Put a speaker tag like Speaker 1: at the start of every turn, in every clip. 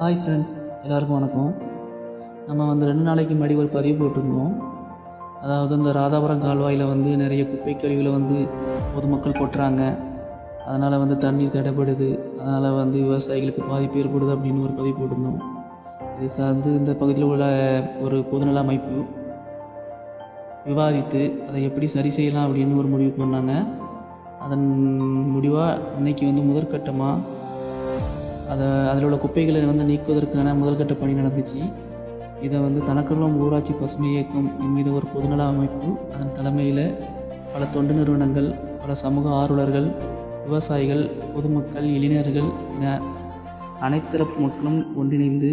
Speaker 1: Hi friends எல்லாருக்கும் வணக்கம். நம்ம வந்து ரெண்டு நாளைக்கு முன்னாடி ஒரு பதிவு போட்டிருந்தோம். அதாவது இந்த ராதாபுரம் கால்வாயில் வந்து நிறைய குப்பை கழிவுகளை வந்து பொதுமக்கள் கொட்டுறாங்க. அதனால் வந்து தண்ணீர் தடைப்படுது அதனால் வந்து விவசாயிகளுக்கு பாதிப்பு ஏற்படுது அப்படின்னு ஒரு பதிவு போட்டிருந்தோம். இது சார்ந்து இந்த பகுதியில் உள்ள ஒரு பொதுநல அமைப்பு விவாதித்து அதை எப்படி சரி செய்யலாம் அப்படின்னு ஒரு முடிவு பண்ணாங்க அதன் முடிவாக இன்னைக்கு வந்து முதற்கட்டமாக அதை அதில் உள்ள குப்பைகளை வந்து நீக்குவதற்கான முதல்கட்ட பணி நடந்துச்சு. இதை வந்து தனக்கருளம் ஊராட்சி பசுமை இயக்கம் என்கிற ஒரு பொதுநல அமைப்பு அதன் தலைமையில் பல தொண்டு நிறுவனங்கள் பல சமூக ஆர்வலர்கள் விவசாயிகள் பொதுமக்கள் இளைஞர்கள் என அனைத்து தரப்பு மக்களும் ஒன்றிணைந்து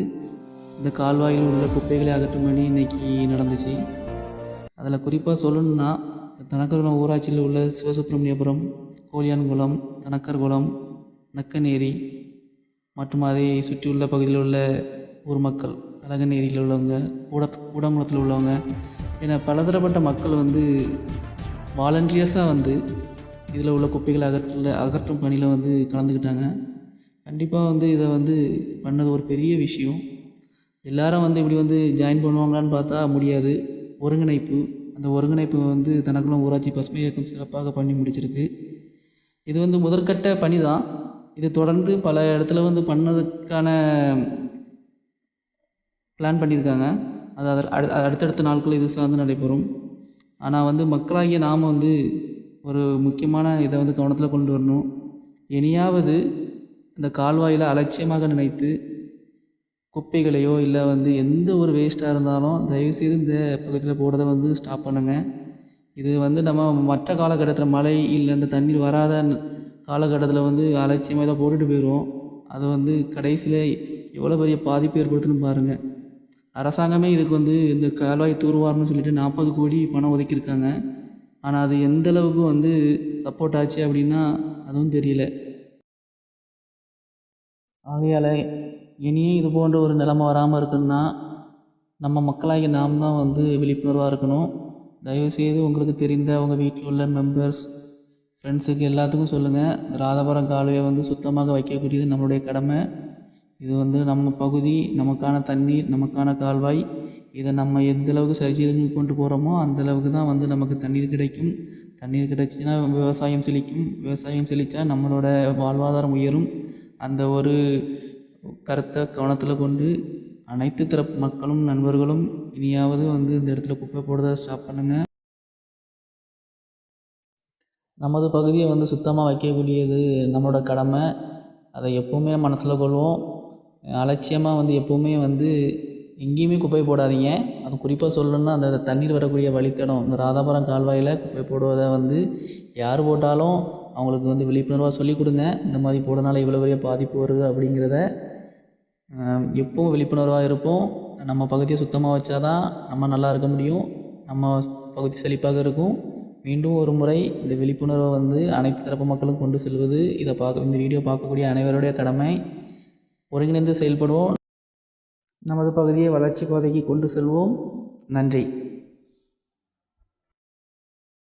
Speaker 1: இந்த கால்வாயில் உள்ள குப்பைகளை அகற்றும் பணி இன்னைக்கு நடந்துச்சு. அதில் குறிப்பாக சொல்லணும்னா தனக்கருளம் ஊராட்சியில் உள்ள சிவசுப்பிரமணியபுரம் கோழியான்குளம் தனக்கர்குளம் நக்கநேரி மற்றும் அதை சுற்றியுள்ள பகுதியில் உள்ள ஊர் மக்கள் அழகநேரியில் உள்ளவங்க கூட கூடங்குளத்தில் உள்ளவங்க என பலதரப்பட்ட மக்கள் வந்து வாலண்டியர்ஸாக வந்து இதில் உள்ள குப்பைகளை அகற்றல அகற்றும் பணியில் வந்து கலந்துக்கிட்டாங்க. கண்டிப்பாக வந்து இதை வந்து பண்ணது ஒரு பெரிய விஷயம். எல்லாரும் வந்து இப்படி வந்து ஜாயின் பண்ணுவாங்களான்னு பார்த்தா முடியாது. ஒருங்கிணைப்பு அந்த ஒருங்கிணைப்பு வந்து தனக்குள்ள ஊராட்சி பசுமை இயக்கம் சிறப்பாக பண்ணி முடிச்சிருக்கு. இது வந்து முதற்கட்ட பணி தான் இது தொடர்ந்து பல இடத்துல வந்து பண்ணதுக்கான பிளான் பண்ணியிருக்காங்க. அது அதர் அடு அடுத்தடுத்த நாட்கள் இது சார்ந்து நடைபெறும். ஆனால் வந்து மக்களாகிய நாம் வந்து ஒரு முக்கியமான இதை வந்து கவனத்தில் கொண்டு வரணும். இனியாவது இந்த கால்வாயில் அலட்சியமாக நினைத்து குப்பைகளையோ இல்லை வந்து எந்த ஒரு வேஸ்ட்டாக இருந்தாலும் தயவுசெய்து இந்த பக்கத்தில் போடுறதை வந்து ஸ்டாப் பண்ணுங்கள் இது வந்து நம்ம மற்ற காலகட்டத்தில் மழை இல்லை இந்த தண்ணீர் வராத காலகட்டத்தில் வந்து அலட்சியமாக தான் போட்டுட்டு போயிடுவோம் அது வந்து கடைசியில் எவ்வளோ பெரிய பாதிப்பு ஏற்படுத்துன்னு பாருங்கள் அரசாங்கமே இதுக்கு வந்து இந்த கால்வாய் தூர்வாரணும்னு சொல்லிட்டு நாற்பது கோடி பணம் ஒதுக்கியிருக்காங்க. ஆனால் அது எந்த அளவுக்கு வந்து சப்போர்ட் ஆச்சு அப்படின்னா அதுவும் தெரியல. ஆகையால் இனியும் இது போன்ற ஒரு நிலைமை வராமல் இருக்குன்னா நம்ம மக்களாகி நாம் தான் வந்து விழிப்புணர்வாக இருக்கணும். தயவுசெய்து உங்களுக்கு தெரிந்த உங்கள் வீட்டில் உள்ள மெம்பர்ஸ் ஃப்ரெண்ட்ஸுக்கு எல்லாத்துக்கும் சொல்லுங்கள் ராதாபுரம் கால்வாயை வந்து சுத்தமாக வைக்கக்கூடியது நம்மளுடைய கடமை. இது வந்து நம்ம பகுதி நமக்கான தண்ணீர் நமக்கான கால்வாய். இதை நம்ம எந்த அளவுக்கு சரி செய்து கொண்டு போகிறோமோ அந்த அளவுக்கு தான் வந்து நமக்கு தண்ணீர் கிடைக்கும். தண்ணீர் கிடைச்சிச்சின்னா விவசாயம் செழிக்கும். விவசாயம் செழித்தா நம்மளோட வாழ்வாதாரம் உயரும். அந்த ஒரு கருத்தை கவனத்தில் கொண்டு அனைத்து தரப்பு மக்களும் நண்பர்களும் இனியாவது வந்து இந்த இடத்துல குப்பை போடுறத ஸ்டாப் பண்ணுங்கள் நமது பகுதியை வந்து சுத்தமாக வைக்கக்கூடியது நம்மளோட கடமை. அதை எப்போவுமே மனசில் கொள்வோம். அலட்சியமாக வந்து எப்போவுமே வந்து எங்கேயுமே குப்பை போடாதீங்க. அது குறிப்பாக சொல்லணும்னா அந்த தண்ணீர் வரக்கூடிய வழித்தடம் இந்த ராதாபுரம் கால்வாயில் குப்பை போடுவதை வந்து யார் போட்டாலும் அவங்களுக்கு வந்து விழிப்புணர்வாக சொல்லிக் கொடுங்க. இந்த மாதிரி போடுறதுனால இவ்வளோ பெரிய பாதிப்பு வருது அப்படிங்கிறத எப்பவும் விழிப்புணர்வாக இருப்போம். நம்ம பகுதியை சுத்தமாக வச்சாதான் நம்ம நல்லா இருக்க முடியும். நம்ம பகுதி செழிப்பாக இருக்கும். மீண்டும் ஒரு முறை இந்த விழிப்புணர்வை வந்து அனைத்து தரப்பு மக்களும் கொண்டு செல்வது இதை பார்க்க இந்த வீடியோ பார்க்கக்கூடிய அனைவருடைய கடமை. ஒருங்கிணைந்து செயல்படுவோம். நமது பகுதியை வளர்ச்சி பாதைக்கு கொண்டு செல்வோம். நன்றி.